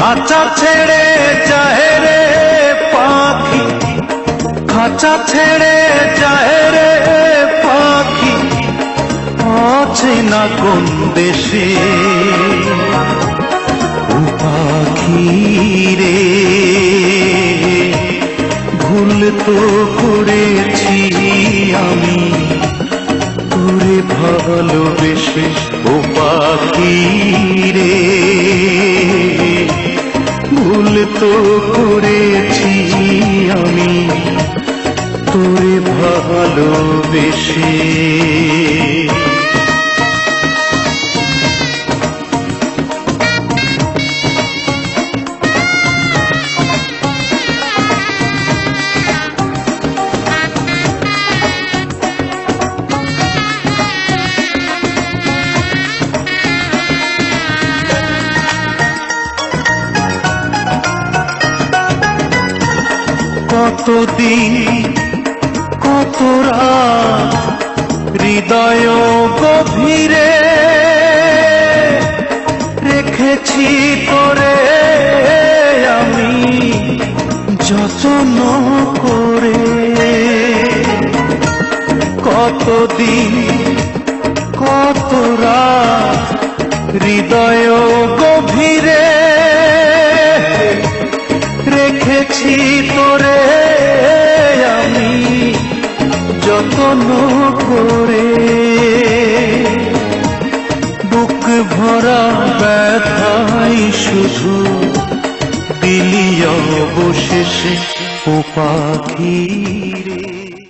খাঁচা ছেড়ে যায় রে পাখি। খাঁচা ছেড়ে যায় রে পাখি। আছে না কোন দেশে? পাখি রে, ভুল তো করেছি আমি। তোরে ভালোবেসে ও পাখি। করেছি আমি। তোরে ভালোবেসে কতদিন কত হৃদয় গভীরে রেখেছি তোরে আমি যত্ন করে। কতদিন কত হৃদয় গভীরে রেখেছি তোরে আমি যতন করে। বুক ভরা ব্যথাই শুধু দিলি অবশেষে ও পাখি রে